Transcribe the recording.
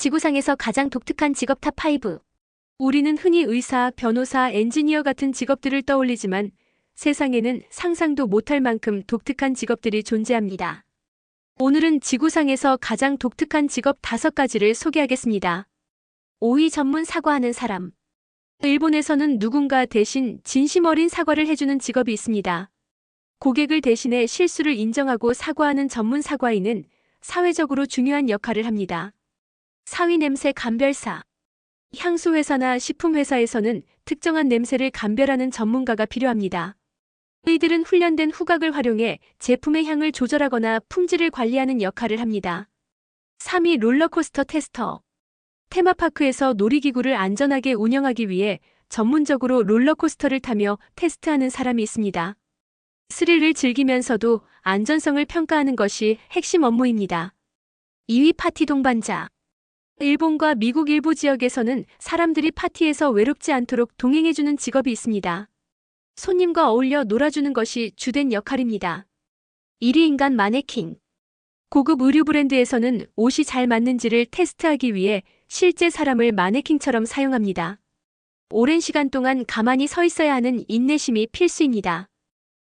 지구상에서 가장 독특한 직업 탑5. 우리는 흔히 의사, 변호사, 엔지니어 같은 직업들을 떠올리지만 세상에는 상상도 못할 만큼 독특한 직업들이 존재합니다. 오늘은 지구상에서 가장 독특한 직업 다섯 가지를 소개하겠습니다. 5위 전문 사과하는 사람. 일본에서는 누군가 대신 진심 어린 사과를 해주는 직업이 있습니다. 고객을 대신해 실수를 인정하고 사과하는 전문 사과인은 사회적으로 중요한 역할을 합니다. 사위 냄새 감별사. 향수 회사나 식품 회사에서는 특정한 냄새를 감별하는 전문가가 필요합니다. 이들은 훈련된 후각을 활용해 제품의 향을 조절하거나 품질을 관리하는 역할을 합니다. 3위 롤러코스터 테스터. 테마파크에서 놀이기구를 안전하게 운영하기 위해 전문적으로 롤러코스터를 타며 테스트하는 사람이 있습니다. 스릴을 즐기면서도 안전성을 평가하는 것이 핵심 업무입니다. 2위 파티 동반자. 일본과 미국 일부 지역에서는 사람들이 파티에서 외롭지 않도록 동행해주는 직업이 있습니다. 손님과 어울려 놀아주는 것이 주된 역할입니다. 1위 인간 마네킹. 고급 의류 브랜드에서는 옷이 잘 맞는지를 테스트하기 위해 실제 사람을 마네킹처럼 사용합니다. 오랜 시간 동안 가만히 서 있어야 하는 인내심이 필수입니다.